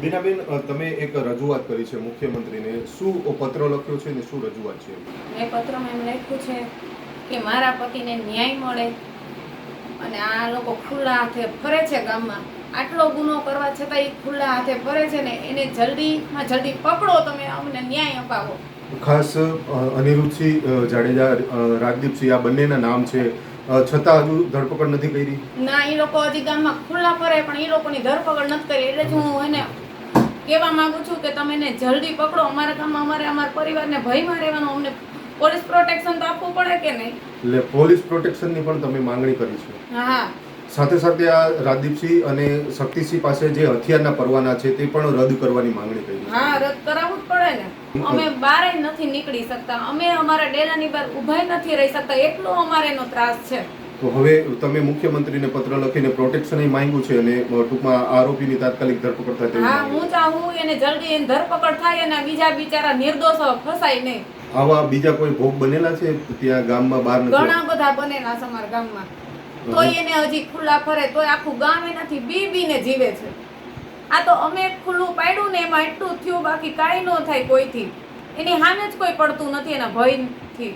બીનાબેન તમે એક રજૂઆત કરી છે મુખ્યમંત્રીને. શું પત્ર લખ્યો છે ને શું રજૂઆત છે? મેં પત્રમાં એમ લખ્યું છે કે મારા પતિને ન્યાય મળે અને આ લોકો ખુલ્લા હાથે ફરે છે ગામમાં. આટલો ગુનો કરવા છતાં એ ખુલ્લા હાથે ફરે છે ને એને જલ્દીમાં જલ્દી પકડો તમે અમને ન્યાય અપાવો. ખાસ અનિરુદ્ધસિંહ જાડેજા રાજદીપસિંહ આ બંનેના નામ છે. છતાં હજુ ધરપકડ નથી કરી? ના એ લોકો હજી ગામમાં ખુલ્લા ફરે પણ એ લોકોની ધરપકડ નથી કરી. એટલે જ હું એને કહેવા માંગુ છું કે તમે એને જલ્દી પકડો. અમારા ગામમાં અમારે અમારા પરિવારને ભયમાં રહેવાનું અમને પોલીસ પ્રોટેક્શન તો આપવું પડે કે નહીં? એટલે પોલીસ પ્રોટેક્શનની પણ તમે માંગણી કરી છે. હા. સાથે સાથે આ રાજદીપસિંહ અને શક્તિસિંહ પાસે જે હથિયારના પરવાના છે તે પણ રદ કરવાની માંગણી કરી હા રદ કરાવવું જ પડે ને. અમે બારે નથી નીકળી શકતા. અમે અમારા ડેરાની બહાર ઊભાઈ નથી રહી શકતા. એટલો અમારે એનો ત્રાસ છે. તો હવે તમે મુખ્યમંત્રીને પત્ર લખીને પ્રોટેક્શન માંગ્યું છે અને ટૂંકમાં આરોપીની તાત્કાલિક ધરપકડ થાય હા. હું ચાહું એને જલ્દી એની ધરપકડ થાય અને બીજા બિચારા નિર્દોષો ફસાય નહીં. આવા બીજા કોઈ ભોગ બનેલા છે? ત્યાં ગામમાં બહાર નથી? ઘણા બધા બનેલા છે અમારા ગામમાં. તોય એને હજી ખુલ્લા ફરે તોય આખું ગામ એનાથી બી બીને જીવે છે. આ તો અમે ખુલ્લું પાડ્યું ને એમાં એટલું થયું બાકી કાંઈ ન થાય કોઈથી. એની સામે જ કોઈ પડતું નથી એના ભયથી.